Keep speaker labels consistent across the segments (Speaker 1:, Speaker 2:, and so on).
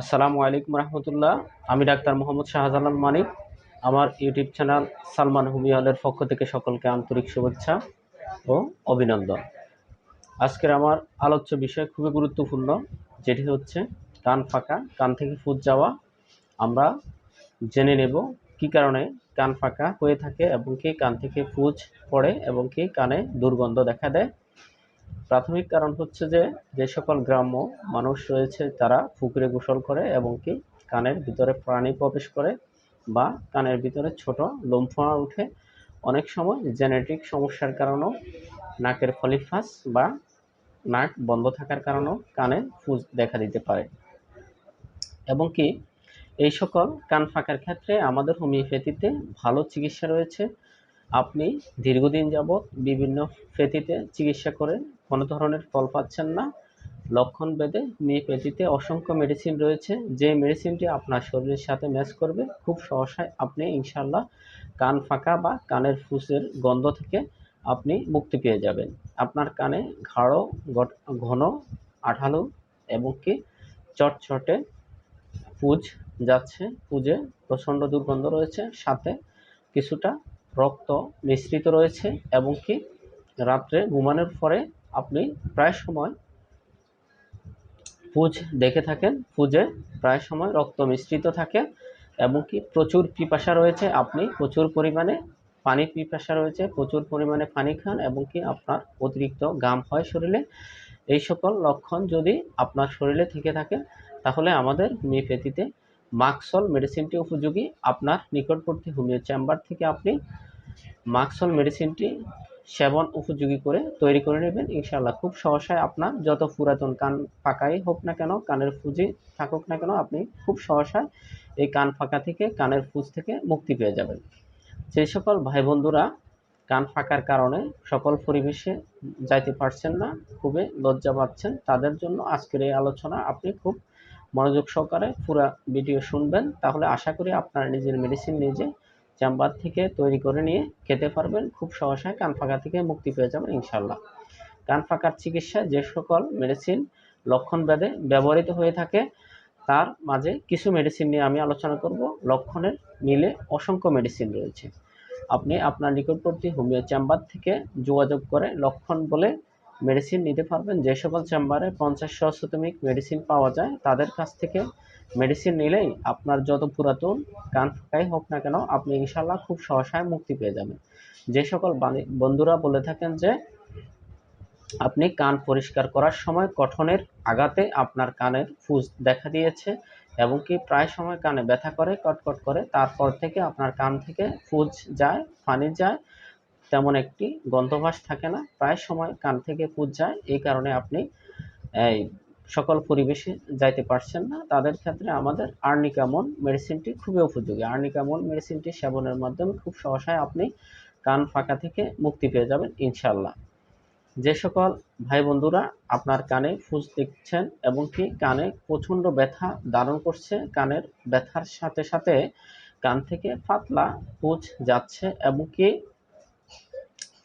Speaker 1: আসসালামু আলাইকুম রহমতুল্লাহ। আমি ডাক্তার মোহাম্মদ শাহজালাল মানিক। আমার ইউটিউব চ্যানেল সালমান হুমিয়ালের পক্ষ থেকে সকলকে আন্তরিক শুভেচ্ছা ও অভিনন্দন। আজকের আমার আলোচ্য বিষয় খুবই গুরুত্বপূর্ণ, যেটি হচ্ছে কান ফাঁকা, কান থেকে ফুট যাওয়া। আমরা জেনে নেব কি কারণে কান ফাঁকা হয়ে থাকে এবং কি কান থেকে ফুজ পড়ে এবং কি কানে দুর্গন্ধ দেখা দেয়। প্রাথমিক কারণ হচ্ছে যে যে সকল গ্রাম্য মানুষ রয়েছে তারা পুকুরে গোসল করে এবং কি কানের ভিতরে প্রাণী প্রবেশ করে বা কানের ভিতরে ছোট লোমফোড়া উঠে। অনেক সময় জেনেটিক সমস্যার কারণেও নাকের ফলিফাস বা নাক বন্ধ থাকার কারণেও কানে ফুজ দেখা দিতে পারে। এবং কি এই সকল কান ফাঁকার ক্ষেত্রে আমাদের হোমিওপ্যাথিতে ভালো চিকিৎসা রয়েছে। আপনি দীর্ঘদিন যাবৎ বিভিন্ন ফেতিতে চিকিৎসা করে কোনো ধরনের ফল পাচ্ছেন না। লক্ষণ বেদে হোমিওপ্যাথিতে অসংখ্য মেডিসিন রয়েছে। যে মেডিসিনটি আপনার শরীরের সাথে ম্যাচ করবে, খুব সহসায় আপনি ইনশাল্লাহ কান ফাঁকা বা কানের ফুসের গন্ধ থেকে আপনি মুক্তি পেয়ে যাবেন। আপনার কানে ঘাড়ো ঘন, আঠালো এবং কি চটচটে পুজ যাচ্ছে। পুজে প্রচণ্ড দুর্গন্ধ রয়েছে। সাথে কিছুটা রক্ত মিশ্রিত রয়েছে এবং কি রাত্রে ঘুমানোর পরে আপনি প্রায় সময় পুজ দেখে থাকেন পুজে প্রায় সময় রক্ত মিশ্রিত থাকে এবং কি প্রচুর পিপাসা রয়েছে, আপনি প্রচুর পরিমাণে পানি পিপাসা রয়েছে, প্রচুর পরিমাণে পানি খান এবং কি আপনার অতিরিক্ত গাম হয় শরীরে। এই সকল লক্ষণ যদি আপনার শরীরে থেকে থাকে, তাহলে আমাদের হোমিওপ্যাথিতে মাক্সল মেডিসিনটি উপযোগী। আপনার নিকটবর্তী হোমিও চেম্বার থেকে আপনি মাক্সল মেডিসিনটি সেবন উপযোগী করে তৈরি করে নেবেন। ইনশাআল্লাহ খুব সহসায় আপনার যত পুরাতন কান ফাঁকাই হোক না কেন, কানের ফুজি থাকুক না কেন, আপনি খুব সহসায় এই কান ফাঁকা থেকে, কানের ফুজ থেকে মুক্তি পেয়ে যাবেন। যে সকল ভাই বন্ধুরা কান ফাঁকার কারণে সকল পরিবেশে যাইতে পারছেন না, খুবই লজ্জা পাচ্ছেন, তাদের জন্য আজকের এই আলোচনা আপনি খুব মনোযোগ সহকারে পুরো ভিডিও শুনবেন। তাহলে আশা করি আপনার নিজের মেডিসিন নিজে চেম্বার থেকে তৈরি করে নিয়ে খেতে পারবেন। খুব সহসায় কান ফাঁকা থেকে মুক্তি পেয়ে যাবেন ইনশাল্লাহ কান ফাঁকার চিকিৎসায় যে সকল মেডিসিন লক্ষণ ভেদে ব্যবহৃত হয়ে থাকে, তার মাঝে কিছু মেডিসিন নিয়ে আমি আলোচনা করব। লক্ষণের মিলে অসংখ্য মেডিসিন রয়েছে। আপনি আপনার নিকটবর্তী হোমিও চেম্বার থেকে যোগাযোগ করে লক্ষণ বলে মেডিসিন নিতে পারবেন। যে সকল চেম্বারে পঞ্চাশ সহস্রতমিক মেডিসিন পাওয়া যায়, তাদের কাছ থেকে মেডিসিন নিলেই আপনার যত পুরাতন কান ফাঁকাই হোক না কেন, আপনি ইনশাল্লাহ খুব সহসায় মুক্তি পেয়ে যাবেন। যে সকল বানি- বন্ধুরা বলে থাকেন যে, আপনি কান পরিষ্কার করার সময় কঠনের আঘাতে আপনার কানের ফুজ দেখা দিয়েছে এবং কি প্রায় সময় কানে ব্যথা করে, কটকট করে, তারপর থেকে আপনার কান থেকে ফুজ যায় পানি যায় তেমন একটি গন্ধভাস থাকে না। প্রায় সময় কান থেকে ফুজ যায়, এই কারণে আপনি, এই সকল পরিবেশে যাইতে পারছেন না। তাদের ক্ষেত্রে আমাদের আর্নিকামন মেডিসিনটি খুবই উপযোগী। আর্নিকামন মেডিসিনটি সেবনের মাধ্যমে খুব সহসায় আপনি কান ফাঁকা থেকে মুক্তি পেয়ে যাবেন ইনশাল্লাহ যে সকল ভাই বন্ধুরা আপনার কানে ফুজ দেখছেন এবং কি কানে প্রচণ্ড ব্যথা ধারণ করছে, কানের ব্যথার সাথে সাথে কান থেকে পাতলা ফুজ যাচ্ছে এবং কি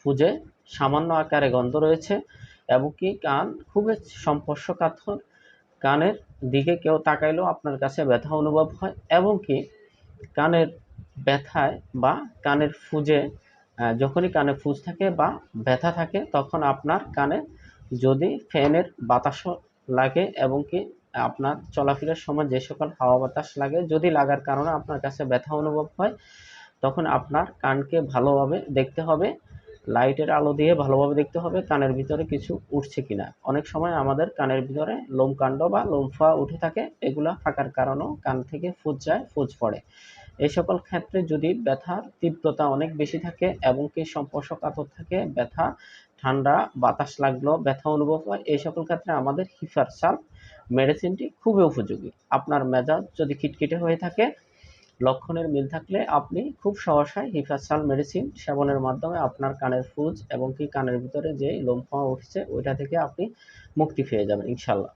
Speaker 1: ফুজে সামান্য আকারে গন্ধ রয়েছে এবং কি কান খুবই সম্পর্শকাতর। কানের দিকে কেউ তাকাইলেও আপনার কাছে ব্যথা অনুভব হয় এবং কি কানের ব্যথায় বা কানের ফুজে যখনই কানে ফুজ থাকে বা ব্যথা থাকে তখন আপনার কানে যদি ফ্যানের বাতাসও লাগে এবং কি আপনার চলাফেরার সময় যে সকল হাওয়া বাতাস লাগে যদি লাগার কারণে আপনার কাছে ব্যথা অনুভব হয় তখন আপনার কানকে ভালোভাবে দেখতে হবে। লাইটের আলো দিয়ে ভালোভাবে দেখতে হবে কানের ভিতরে কিছু উঠছে কিনা। অনেক সময় আমাদের কানের ভিতরে লোমকাণ্ড বা লোমফা উঠে থাকে, এগুলা থাকার কারণেও কান থেকে ফুজ যায় ফুজ পড়ে। এই সকল ক্ষেত্রে যদি ব্যথার তীব্রতা অনেক বেশি থাকে এবং কি সম্পর্শকাতর থাকে, ব্যথা, ঠান্ডা, বাতাস লাগল, ব্যথা অনুভব হয়, এই সকল ক্ষেত্রে আমাদের হিফারসাল মেডিসিনটি খুবই উপযোগী। আপনার মেজাজ যদি খিটখিটে হয়ে থাকে লক্ষণের মিল থাকলে আপনি খুব সহসায় হিফাসাল মেডিসিন সেবনের মাধ্যমে আপনার কানের ফুজ এবং কি কানের ভিতরে যে লোমফা উঠছে ওইটা থেকে আপনি মুক্তি পেয়ে যাবেন ইনশাল্লাহ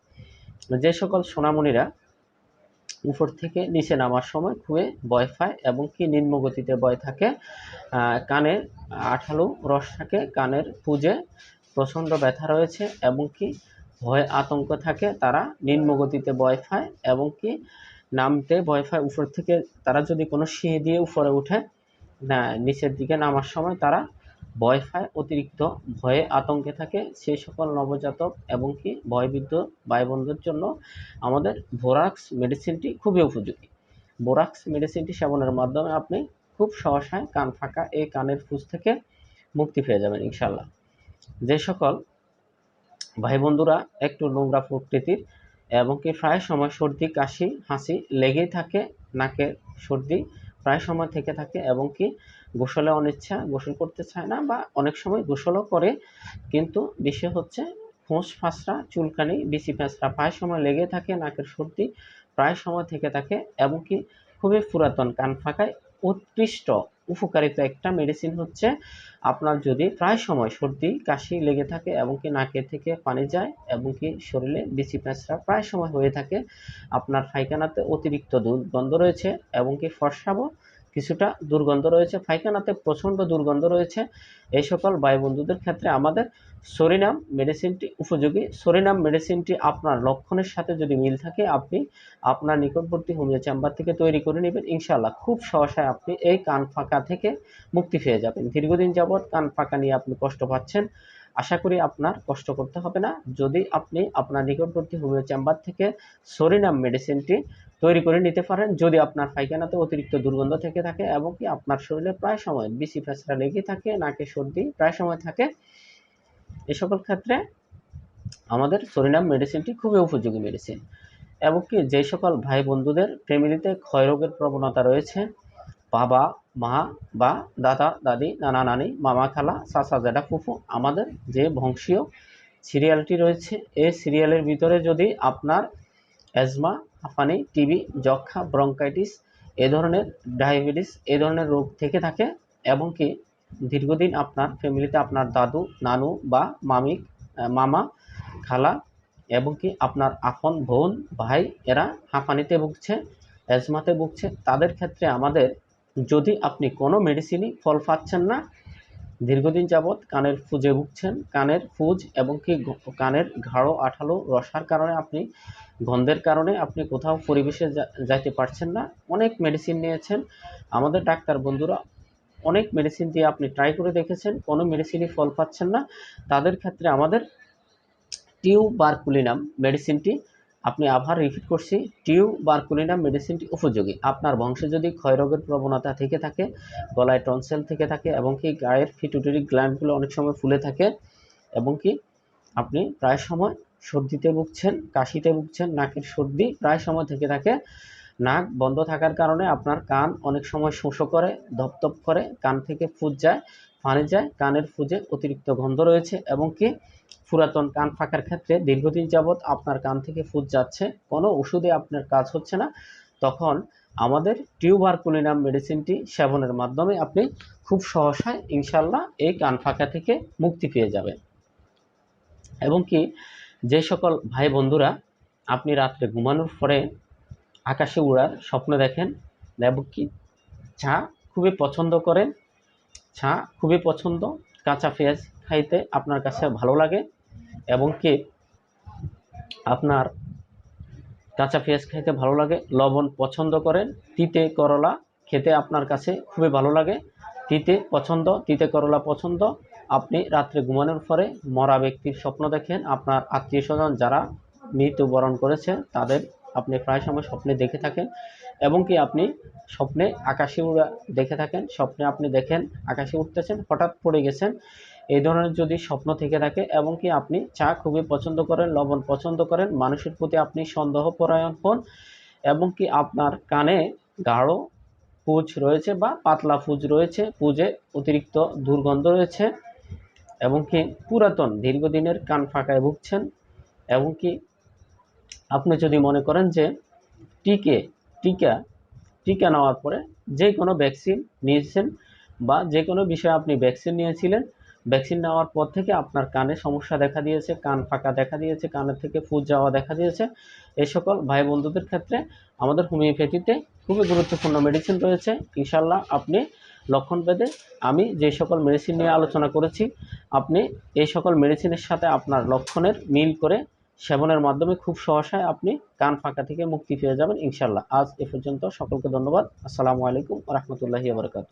Speaker 1: যে সকল সোনামণিরা উপর থেকে নিচে নামার সময় খুবই বয় পায় এবং কি নিম্ন গতিতে ভয় থাকে আহ, কানে আঠালো রস থাকে কানের পুজে প্রচণ্ড ব্যথা রয়েছে এবং কি ভয় আতঙ্ক থাকে তারা নিম্নগতিতে বয় পায় এবং কি নামতে ভয় পায় উপর থেকে, তারা যদি কোনো সিঁড়ি দিয়ে উপরে উঠে নিচের দিকে নামার সময় তারা ভয় পায়, অতিরিক্ত ভয়ে আতঙ্কে থাকে। সেই সকল নবজাতক এবং কি ভয়বিদ্ধ ভাই বোনদের জন্য আমাদের বোরাক্স মেডিসিনটি খুবই উপযোগী। বোরাক্স মেডিসিনটি সেবনের মাধ্যমে আপনি খুব সহসায় কান ফাঁকা এই কানের ফুস থেকে মুক্তি পেয়ে যাবেন ইনশাল্লাহ যে সকল ভাই বন্ধুরা একটু নোংরা প্রকৃতির এবং কি প্রায় সময় সর্দি, কাশি, হাসি লেগেই থাকে নাকের সর্দি প্রায় সময় থেকে থাকে এবং কি গোসলে অনিচ্ছা, গোসল করতে চায় না বা অনেক সময় গোসলও করে, কিন্তু বিষয় হচ্ছে ফোঁস ফাঁসরা, চুলকানি বিসি ফ্যাঁসরা প্রায় সময় লেগে থাকে, নাকের সর্দি প্রায় সময় থেকে থাকে এবং কি খুবই পুরাতন, কান ফাঁকায় উৎকৃষ্ট, উপকারিত একটা মেডিসিন হচ্ছে আপনার যদি প্রায় সময় সর্দি, কাশি লেগে থাকে এবং কি নাকে থেকে পানি যায় এবং কি শরীরে বিচি প্যাঁচড়া প্রায় সময় হয়ে থাকে, আপনার পায়খানাতে অতিরিক্ত দুর্গন্ধ রয়েছে এবং কি ফর্সাবও কিছুটা দুর্গন্ধ রয়েছে। পায়খানাতে প্রচণ্ড দুর্গন্ধ রয়েছে। এই সকল ভাই বন্ধুদের ক্ষেত্রে আমাদের সরিনাম মেডিসিনটি উপযোগী। সরিনাম মেডিসিনটি আপনার লক্ষণের সাথে যদি মিল থাকে, আপনি আপনার নিকটবর্তী হোমিও চেম্বার থেকে তৈরি করে নেবেন। ইনশাল্লাহ খুব সহসায় আপনি এই কান ফাঁকা থেকে মুক্তি পেয়ে যাবেন। দীর্ঘদিন যাবৎ কান ফাঁকা নিয়ে আপনি কষ্ট পাচ্ছেন, আশা করি আপনার কষ্ট করতে হবে না। যদি আপনি আপনার নিকটবর্তী হোমিও চেম্বার থেকে সরিনাম মেডিসিনটি তৈরি করে নিতে পারেন যদি আপনার পায়খানাতে অতিরিক্ত দুর্গন্ধ থেকে থাকে এবং কি আপনার শরীরে প্রায় সময় বিসি ফ্যাসরা লেগে থাকে, নাকে সর্দি প্রায় সময় থাকে, এ সকল ক্ষেত্রে আমাদের সরিনাম মেডিসিনটি খুবই উপযোগী মেডিসিন এবং কি যে সকল ভাই বন্ধুদের ফ্যামিলিতে ক্ষয়রোগের প্রবণতা রয়েছে, বাবা, মা বা দাদা, দাদি, নানা, নানি, মামা, খালা, চাচা, জেঠা, ফুফু, আমাদের যে বংশীয় সিরিয়ালটি রয়েছে, এই সিরিয়ালের ভিতরে যদি আপনার অ্যাজমা হাঁপানি, টিবি যক্ষা ব্রঙ্কাইটিস, এ ধরনের ডায়াবেটিস, এ ধরনের রোগ থেকে থাকে এবং কি দীর্ঘদিন আপনার ফ্যামিলিতে আপনার দাদু, নানু বা মামি মামা, খালা এবং কি আপনার আপন বোন, ভাই এরা হাঁপানিতে ভুগছে, অ্যাজমাতে ভুগছে। তাদের ক্ষেত্রে আমাদের যদি আপনি কোনো মেডিসিনই ফল পাচ্ছেন না দীর্ঘদিন যাবৎ কানের ফুজে ভুগছেন। কানের ফুজ এবং কি কানের ঘাড়ো আঠালো রসার কারণে আপনি, গন্ধের কারণে আপনি কোথাও পরিবেশে যাইতে পারছেন না। অনেক মেডিসিন নিয়েছেন। আমাদের ডাক্তার বন্ধুরা অনেক মেডিসিন দিয়ে আপনি ট্রাই করে দেখেছেন। কোনো মেডিসিনই ফল পাচ্ছেন না। তাদের ক্ষেত্রে আমাদের টিউবারকুলিনাম মেডিসিনটি আপনি আবার রিপিট করছি টিউবারকুলিনাম মেডিসিনটি উপযোগী। আপনার বংশে যদি ক্ষয়রোগের প্রবণতা থেকে থাকে, গলায় টনসেল থেকে থাকে এবং কি গায়ের ফিটুটারি গ্ল্যান্ডগুলো অনেক সময় ফুলে থাকে এবং কি আপনি প্রায় সময় সর্দিতে ভুগছেন, কাশিতে ভুগছেন, নাকের সর্দি প্রায় সময় থেকে থাকে, নাক বন্ধ থাকার কারণে আপনার কান অনেক সময় শোষো করে, ধপধপ করে, কান থেকে ফুজ যায় পানি যায়, কানের ফুজে অতিরিক্ত গন্ধ রয়েছে এবং কি পুরাতন কান ফাঁকার ক্ষেত্রে দীর্ঘদিন যাবৎ আপনার কান থেকে ফুজ যাচ্ছে, কোনো ওষুধে আপনার কাজ হচ্ছে না। তখন আমাদের টিউবারকুলিনাম মেডিসিনটি সেবনের মাধ্যমে আপনি খুব সহসায় ইনশাল্লাহ এই কান ফাঁকা থেকে মুক্তি পেয়ে যাবেন। এবং কি, যে সকল ভাই বন্ধুরা আপনি রাত্রে ঘুমানোর পরে আকাশে উড়ার স্বপ্ন দেখেন কি, চা খুবই পছন্দ করেন, চা খুবই পছন্দ, কাঁচা পেঁয়াজ খাইতে আপনার কাছে ভালো লাগে এবং কি আপনার কাঁচা পেঁয়াজ খাইতে ভালো লাগে, লবণ পছন্দ করেন, তিতে করলা খেতে আপনার কাছে খুবই ভালো লাগে, তিতে পছন্দ, তিতে করলা পছন্দ, আপনি রাত্রে ঘুমানোর পরে মরা ব্যক্তির স্বপ্ন দেখেন, আপনার আত্মীয় স্বজন যারা মৃত্যুবরণ করেছে, তাদের আপনি প্রায় সময় স্বপ্নে দেখে থাকেন এবং কি আপনি স্বপ্নে আকাশে উড়া দেখে থাকেন, স্বপ্নে আপনি দেখেন, আকাশে উঠতেছেন, হঠাৎ পড়ে গেছেন এই ধরনের যদি স্বপ্ন থেকে থাকে এবং কি আপনি চা খুবই পছন্দ করেন, লবণ পছন্দ করেন, মানুষের প্রতি আপনি সন্দেহপরায়ণ হন এবং কি আপনার কানে গাঢ় পুজ রয়েছে বা পাতলা পুজ রয়েছে, পুজে অতিরিক্ত দুর্গন্ধ রয়েছে এবং কি পুরাতন দীর্ঘদিনের কান ফাঁকায় ভুগছেন এবং কি আপনি যদি মনে করেন যে টিকে, টিকা টিকা নেওয়ার পরে যে কোনো ভ্যাকসিন নিয়েছেন বা যে কোনো বিষয়ে আপনি ভ্যাকসিন নিয়েছিলেন ভ্যাকসিন নেওয়ার পর থেকে আপনার কানে সমস্যা দেখা দিয়েছে, কান ফাঁকা দেখা দিয়েছে কানের থেকে ফুজ যাওয়া দেখা দিয়েছে। এই সকল ভাই বন্ধুদের ক্ষেত্রে আমাদের হোমিওপ্যাথিতে খুবই গুরুত্বপূর্ণ মেডিসিন রয়েছে। ইনশাল্লাহ আপনি লক্ষণ ভেদে আমি যে সকল মেডিসিন নিয়ে আলোচনা করেছি, আপনি এই সকল মেডিসিনের সাথে আপনার লক্ষণের মিল করে সেবনের মাধ্যমে খুব সহসায় আপনি কান ফাঁকা থেকে মুক্তি পেয়ে যাবেন ইনশাল্লাহ আজ এ পর্যন্ত সকলকে ধন্যবাদ। আসসালামু আলাইকুম রহমতুল্লাহি বারকাত